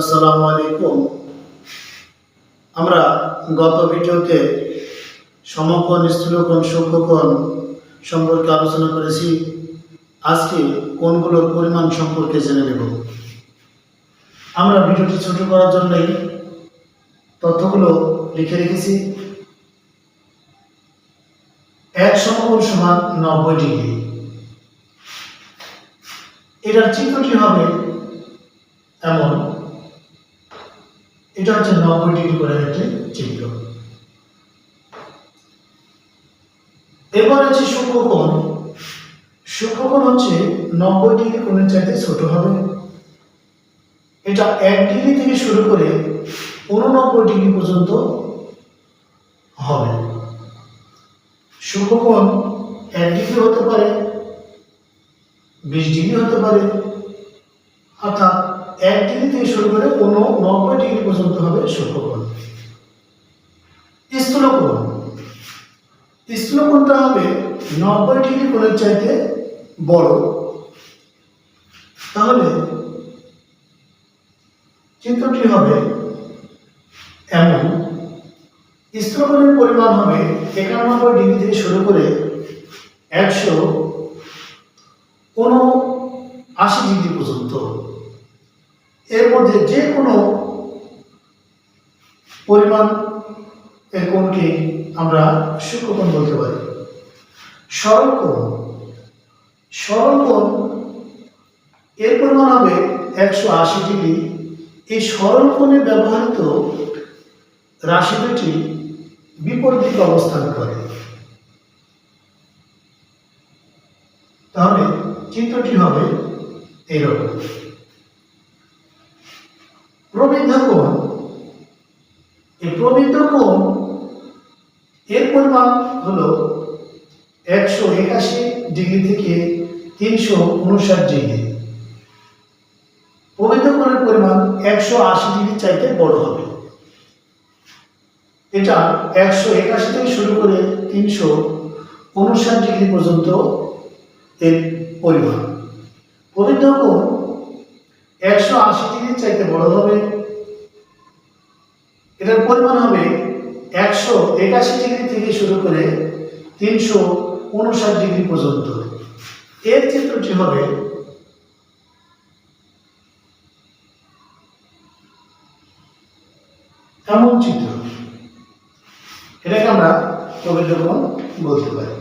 আসসালামু আলাইকুম। আমরা গত ভিডিওতে সমকোণ, স্থূলকোণ, সূক্ষ্মকোণ সম্পর্কে আলোচনা করেছি। আজকে কোণগুলোর পরিমাণ সম্পর্কে জেনে নেব। আমরা ভিডিওটি ছোট করার জন্যই তথ্যগুলো লিখে রেখেছি। এক সমকোণ সমান নব্বই ডিগ্রি। এটার চিত্রটি হবে এমন। এটা হচ্ছে নব্বই ডিগ্রি করে একটি চিত্র এবার আছে সূক্ষ্মকোণ সূক্ষ্মকোণ হচ্ছে নব্বই ডিগ্রি কোণের চাইতে ছোট হবে। এটা এক ডিগ্রি থেকে শুরু করে উননব্বই ডিগ্রি পর্যন্ত হবে। সূক্ষ্মকোণ এক ডিগ্রি হতে পারে, বিশ ডিগ্রি হতে পারে, অর্থাৎ এক ডিগ্রি থেকে শুরু করে কোনো নব্বই ডিগ্রি পর্যন্ত হবে সূক্ষ্মকোণ। স্থূলকোণ। স্থূলকোণটা হবে নব্বই ডিগ্রি কোণের চাইতে বড়। তাহলে চিত্রটি হবে এমন। স্থূলকোণের পরিমাণ হবে একানব্বই ডিগ্রি থেকে শুরু করে একশো কোনো আশি ডিগ্রি এর মধ্যে যে কোনো পরিমাণ এর কোণকে আমরা সূক্ষ্মকোণ বলতে পারি। সরল কোণ। সরল এর পরিমাণ হবে একশো আশি ডিগ্রি। এই সরল কোণে ব্যবহৃত রাশি দুটি বিপরীত অবস্থান করে। তাহলে চিত্রটি হবে এইরকম প্রবৃদ্ধ কোণ। এই প্রবৃদ্ধ কোণ, এর পরিমাণ হলো একশো একাশি ডিগ্রি থেকে তিনশো উনষাট ডিগ্রি। প্রবৃদ্ধ কোণের পরিমাণ একশো আশি ডিগ্রি চাইতে বড় হবে। এটা একশো একাশি থেকে শুরু করে তিনশো উনষাট ডিগ্রি পর্যন্ত এর পরিমাণ। প্রবৃদ্ধ কোণ একশো আশি ডিগ্রি চাইতে বড় হবে এটার পরিমাণ হবে একশো একাশি ডিগ্রি থেকে শুরু করে তিনশো উনষাট ডিগ্রি পর্যন্ত। এর চিত্রটি হবে এমন চিত্র। এটাকে আমরা কবির বলতে পারি।